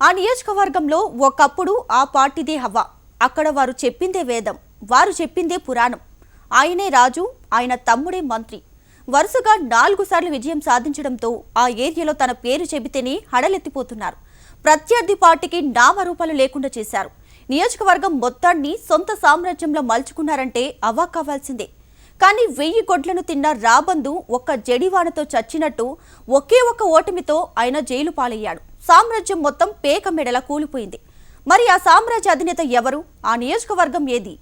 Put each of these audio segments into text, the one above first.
ఆ నియోజకవర్గంలో ఒకప్పుడు ఆ పార్టీదే హవా అక్కడ వారు చెప్పిందే వేదం. వారు చెప్పిందే పురాణం. ఆయనే రాజు ఆయన తమ్ముడే మంత్రి. వరుసగా నాలుగు సార్లు విజయం సాధించడంతో ఆ ఏరియాలో తన పేరు చెబితేనే హడలెత్తిపోతున్నారు. ప్రత్యర్థి పార్టీకి నామరూపాలు లేకుండా చేశారు. నియోజకవర్గం మొత్తాన్ని సొంత సామ్రాజ్యంలో మలుచుకున్నారంటే అవాక్ కావాల్సిందే. కానీ వెయ్యి గొడ్లను తిన్న రాబందు ఒక్క జడివానతో చచ్చినట్టు ఒకే ఒక్క ఓటమితో ఆయన జైలు పాలయ్యాడు. సామ్రాజ్యం మొత్తం పేక మెడల కూలిపోయింది. మరి ఆ సామ్రాజ్య అధినేత ఎవరు? ఆ నియోజకవర్గం ఏది?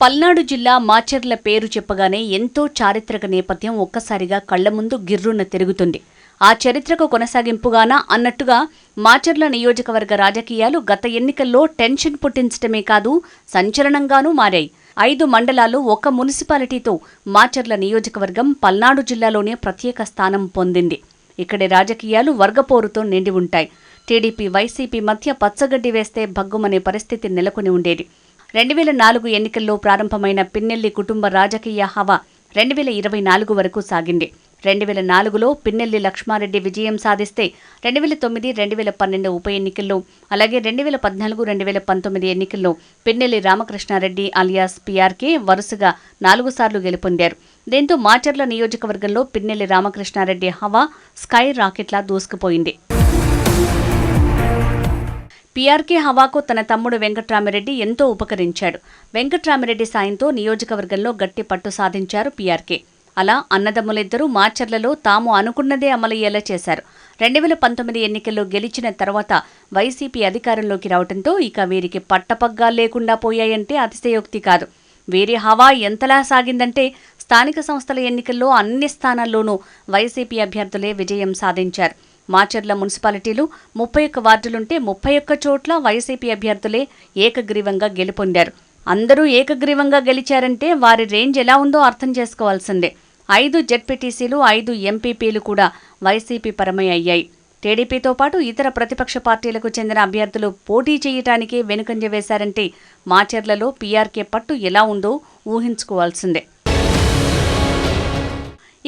పల్నాడు జిల్లా మాచర్ల పేరు చెప్పగానే ఎంతో చారిత్రక నేపథ్యం ఒక్కసారిగా కళ్ళ ముందు గిర్రున తిరుగుతుంది. ఆ చరిత్రకు కొనసాగింపుగానా అన్నట్టుగా మాచర్ల నియోజకవర్గ రాజకీయాలు గత ఎన్నికల్లో టెన్షన్ పుట్టించటమే కాదు సంచలనంగానూ మారాయి. ఐదు మండలాలు ఒక మున్సిపాలిటీతో మాచర్ల నియోజకవర్గం పల్నాడు జిల్లాలోనే ప్రత్యేక స్థానం పొందింది. ఇక్కడి రాజకీయాలు వర్గపోరుతో నిండి ఉంటాయి. టీడీపీ వైసీపీ మధ్య పచ్చగడ్డి వేస్తే భగ్గుమనే పరిస్థితి నెలకొని ఉండేది. రెండు వేల నాలుగు ఎన్నికల్లో ప్రారంభమైన పిన్నెల్లి కుటుంబ రాజకీయ హవా రెండు వేల ఇరవై నాలుగు వరకు సాగింది. రెండు వేల నాలుగులో పిన్నెల్లి లక్ష్మారెడ్డి విజయం సాధిస్తే రెండు వేల తొమ్మిది రెండు వేల పన్నెండు ఉప ఎన్నికల్లో అలాగే రెండు వేల పద్నాలుగు రెండు వేల పంతొమ్మిది ఎన్నికల్లో పిన్నెల్లి రామకృష్ణారెడ్డి అలియాస్ పీఆర్కే వరుసగా నాలుగు సార్లు గెలుపొందారు. దీంతో మాచర్ల నియోజకవర్గంలో పిన్నెల్లి రామకృష్ణారెడ్డి హవా స్కై రాకెట్లా దూసుకుపోయింది. పీఆర్కే హవాకు తన తమ్ముడు వెంకట్రామిరెడ్డి ఎంతో ఉపకరించాడు. వెంకట్రామిరెడ్డి సాయంతో నియోజకవర్గంలో గట్టి పట్టు సాధించారు పీఆర్కే. అలా అన్నదమ్ములిద్దరూ మాచర్లలో తాము అనుకున్నదే అమలయ్యేలా చేశారు. రెండు వేల పంతొమ్మిది ఎన్నికల్లో గెలిచిన తర్వాత వైసీపీ అధికారంలోకి రావడంతో ఇక వీరికి పట్టపగ్గాలు లేకుండా పోయాయంటే అతిశయోక్తి కాదు. వీరి హవా ఎంతలా సాగిందంటే స్థానిక సంస్థల ఎన్నికల్లో అన్ని స్థానాల్లోనూ వైసీపీ అభ్యర్థులే విజయం సాధించారు. మాచర్ల మున్సిపాలిటీలు ముప్పై ఒక్క వార్డులుంటే ముప్పై ఒక్క చోట్ల వైసీపీ అభ్యర్థులే ఏకగ్రీవంగా గెలుపొందారు. అందరూ ఏకగ్రీవంగా గెలిచారంటే వారి రేంజ్ ఎలా ఉందో అర్థం చేసుకోవాల్సిందే. ఐదు జెడ్పీటీసీలు ఐదు ఎంపీపీలు కూడా వైసీపీ పరమై అయ్యాయి. టీడీపీతో పాటు ఇతర ప్రతిపక్ష పార్టీలకు చెందిన అభ్యర్థులు పోటీ చేయటానికే వెనుకంజ వేశారంటే మాచర్లలో పీఆర్కే పట్టు ఎలా ఉందో ఊహించుకోవాల్సిందే.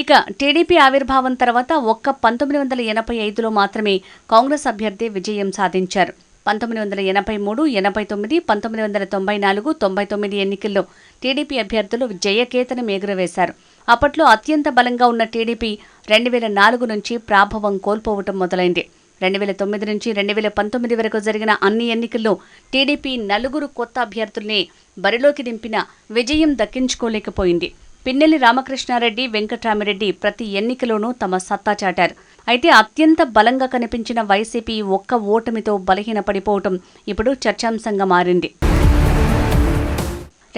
ఇక టీడీపీ ఆవిర్భావం తర్వాత ఒక్క పంతొమ్మిది వందల ఎనభై ఐదులో మాత్రమే కాంగ్రెస్ అభ్యర్థి విజయం సాధించారు. పంతొమ్మిది వందల ఎనభై మూడు ఎనభై తొమ్మిది పంతొమ్మిది వందల తొంభై నాలుగు తొంభై తొమ్మిది ఎన్నికల్లో టీడీపీ అభ్యర్థులు జయకేతనం ఎగురవేశారు అప్పట్లో అత్యంత బలంగా ఉన్న టీడీపీ రెండు వేల నాలుగు నుంచి ప్రాభవం కోల్పోవటం మొదలైంది. రెండు వేల తొమ్మిది నుంచి రెండు వేల పంతొమ్మిది వరకు జరిగిన అన్ని ఎన్నికల్లో టీడీపీ నలుగురు కొత్త అభ్యర్థుల్ని బరిలోకి దింపిన విజయం దక్కించుకోలేకపోయింది. పిన్నెల్లి రామకృష్ణారెడ్డి వెంకటరామిరెడ్డి ప్రతి ఎన్నికలోనూ తమ సత్తా చాటారు. అయితే అత్యంత బలంగా కనిపించిన వైసీపీ ఒక్క ఓటమితో బలహీనపడిపోవటం ఇప్పుడు చర్చాంశంగా మారింది.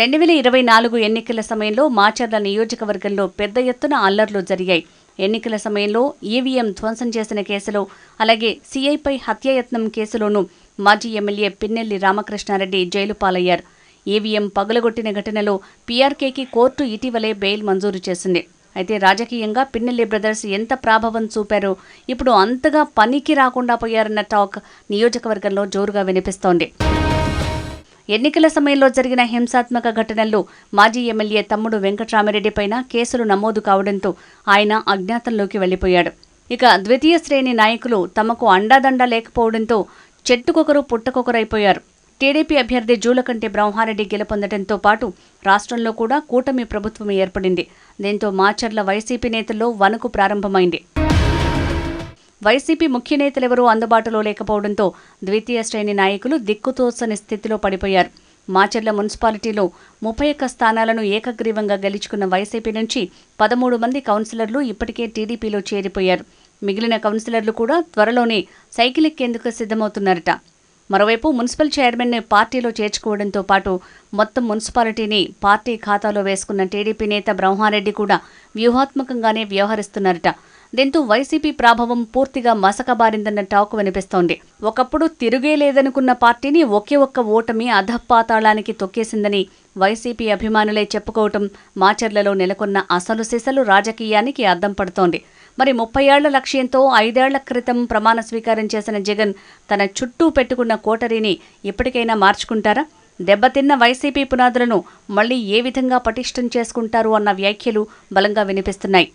రెండు వేల ఇరవై నాలుగు ఎన్నికల సమయంలో మాచర్ల నియోజకవర్గంలో పెద్ద ఎత్తున అల్లర్లు జరిగాయి. ఎన్నికల సమయంలో ఈవీఎం ధ్వంసం చేసిన కేసులో అలాగే సీఐపై హత్యాయత్నం కేసులోనూ మాజీ ఎమ్మెల్యే పిన్నెల్లి రామకృష్ణారెడ్డి జైలు పాలయ్యారు. ఈవీఎం పగులగొట్టిన ఘటనలో పీఆర్కేకి కోర్టు ఇటీవలే బెయిల్ మంజూరు చేసింది. అయితే రాజకీయంగా పిన్నెల్లి బ్రదర్స్ ఎంత ప్రాభవం చూపారో ఇప్పుడు అంతగా పనికి రాకుండా పోయారన్న టాక్ నియోజకవర్గంలో జోరుగా వినిపిస్తోంది. ఎన్నికల సమయంలో జరిగిన హింసాత్మక ఘటనల్లో మాజీ ఎమ్మెల్యే తమ్ముడు వెంకట్రామిరెడ్డిపైన కేసులు నమోదు కావడంతో ఆయన అజ్ఞాతంలోకి వెళ్ళిపోయాడు ఇక ద్వితీయ శ్రేణి నాయకులు తమకు అండాదండ లేకపోవడంతో చెట్టుకొకరు పుట్టకొకరైపోయారు. టీడీపీ అభ్యర్థి జూలకంటి బ్రహ్మారెడ్డి గెలుపొందడంతో పాటు రాష్ట్రంలో కూడా కూటమి ప్రభుత్వం ఏర్పడింది. దీంతో మాచర్ల వైసీపీ నేతల్లో వణుకు ప్రారంభమైంది. వైసీపీ ముఖ్య నేతలెవరూ అందుబాటులో లేకపోవడంతో ద్వితీయ శ్రేణి నాయకులు దిక్కుతోసని స్థితిలో పడిపోయారు. మాచర్ల మున్సిపాలిటీలో ముప్పై ఒక్క స్థానాలను ఏకగ్రీవంగా గెలుచుకున్న వైసీపీ నుంచి పదమూడు మంది కౌన్సిలర్లు ఇప్పటికే టీడీపీలో చేరిపోయారు. మిగిలిన కౌన్సిలర్లు కూడా త్వరలోనే సైకిల్ ఎక్కేందుకు సిద్ధమవుతున్నారట. మరోవైపు మున్సిపల్ చైర్మన్ పార్టీలో చేర్చుకోవడంతో పాటు మొత్తం మున్సిపాలిటీని పార్టీ ఖాతాలో వేసుకున్న టీడీపీ నేత బ్రహ్మారెడ్డి కూడా వ్యూహాత్మకంగానే వ్యవహరిస్తున్నారట. దీంతో వైసీపీ ప్రాభవం పూర్తిగా మసకబారిందన్న టాక్ వినిపిస్తోంది. ఒకప్పుడు తిరుగే లేదనుకున్న పార్టీని ఒకే ఒక్క ఓటమి అధపాతాళానికి తొక్కేసిందని వైసీపీ అభిమానులే చెప్పుకోవటం మాచర్లలో నెలకొన్న అసలు సిసలు రాజకీయానికి అద్దం పడుతోంది. మరి ముప్పై ఏళ్ళ లక్ష్యంతో ఐదేళ్ళ క్రితం ప్రమాణ స్వీకారం చేసిన జగన్ తన చుట్టూ పెట్టుకున్న కోటరీని ఇప్పటికైనా మార్చుకుంటారా? దెబ్బతిన్న వైసీపీ పునాదులను మళ్ళీ ఏ విధంగా పటిష్టం చేసుకుంటారు అన్న వ్యాఖ్యలు బలంగా వినిపిస్తున్నాయి.